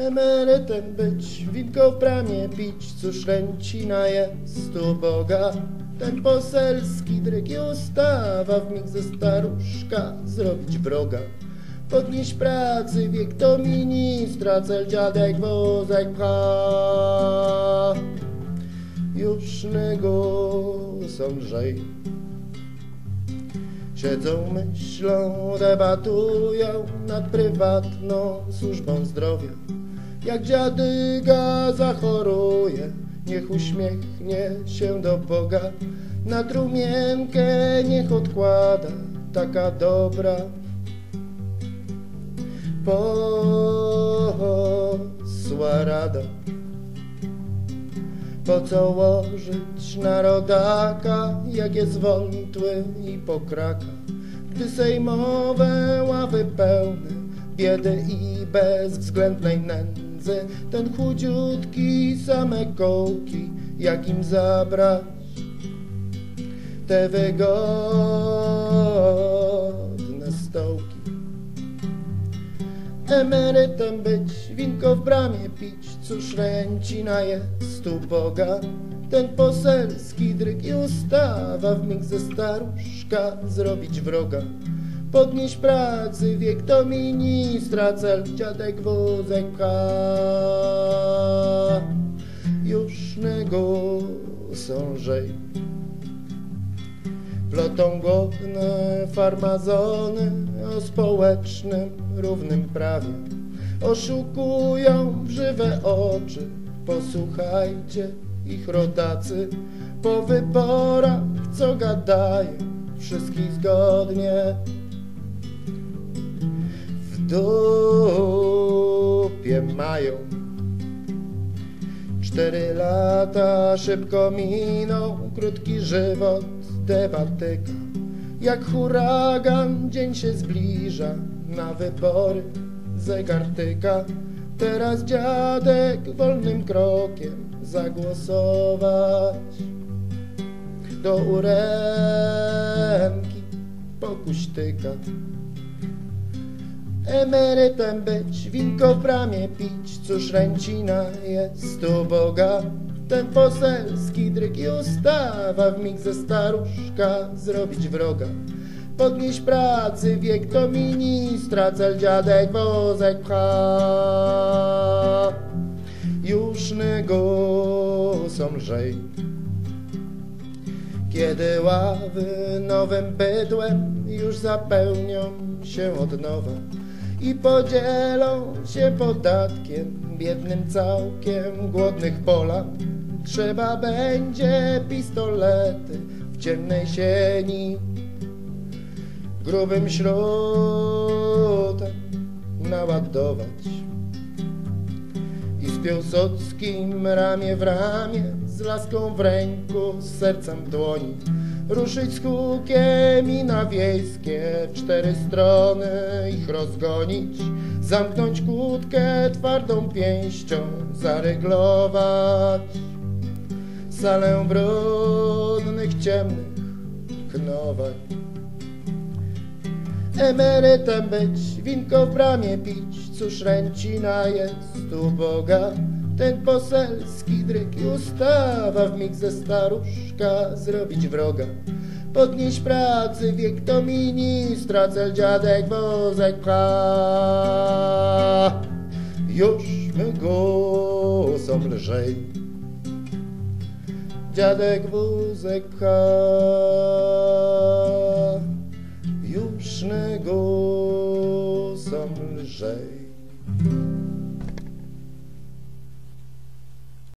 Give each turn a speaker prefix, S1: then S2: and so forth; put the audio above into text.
S1: Emerytem być, winko w bramie pić, cóż ręcina jest u Boga. Ten poselski dryg i ustawa w mig ze staruszka zrobić wroga. Podnieść pracy wiek do ministra, cel dziadek wozek pcha. Jużnego są lżej. Siedzą, myślą, debatują nad prywatną służbą zdrowia. Jak dziadyga zachoruje, niech uśmiechnie się do Boga. Na trumienkę niech odkłada, taka dobra. Posła rada. Po co łożyć na rodaka, jak jest wątły i pokraka? Gdy sejmowe ławy pełne biedy i bezwzględnej nędzy, ten chudziutki same kołki, jak im zabrać te wygodne stołki? Emerytem być, winko w bramie pić, cóż ręcina jest u Boga. Ten poselski dryg i ustawa w mig ze staruszka zrobić wroga. Podnieść pracy wiek do ministra, cel dziadek wózek pcha. Jużnego sążej. Plotą głodne farmazony o społecznym równym prawie. Oszukują w żywe oczy, posłuchajcie ich rodacy. Po wyborach co gadają, wszystkich zgodnie. Dupie mają. Cztery lata szybko miną, krótki żywot debatyka. Jak huragan dzień się zbliża, na wybory zegar tyka. Teraz dziadek wolnym krokiem zagłosować. Do uremki pokuśtyka. Emerytem być, winko w bramie pić, cóż ręcina jest u Boga. Ten poselski dryg i ustawa w mig ze staruszka zrobić wroga. Podnieść pracy wiek do ministra, cel dziadek wozek pcha. Jużnego są lżej. Kiedy ławy nowym bydłem już zapełnią się od nowa i podzielą się podatkiem biednym całkiem głodnych pola. Trzeba będzie pistolety w ciemnej sieni grubym środem naładować i z Piłsudskim ramię w ramię, z laską w ręku, z sercem w dłoni, ruszyć z hukiem i na wiejskie w cztery strony ich rozgonić, zamknąć kłódkę twardą pięścią, zaryglować salę brudnych, ciemnych knowań. Emerytem być, winko w bramie pić, cóż ręcina jest u Boga. Ten poselski dryk i ustawa w mig ze staruszka zrobić wroga. Podnieść pracy wiek do ministra, cel dziadek wozek pcha. Już my głosą lżej. Dziadek wózek pcha. Jużnego są lżej.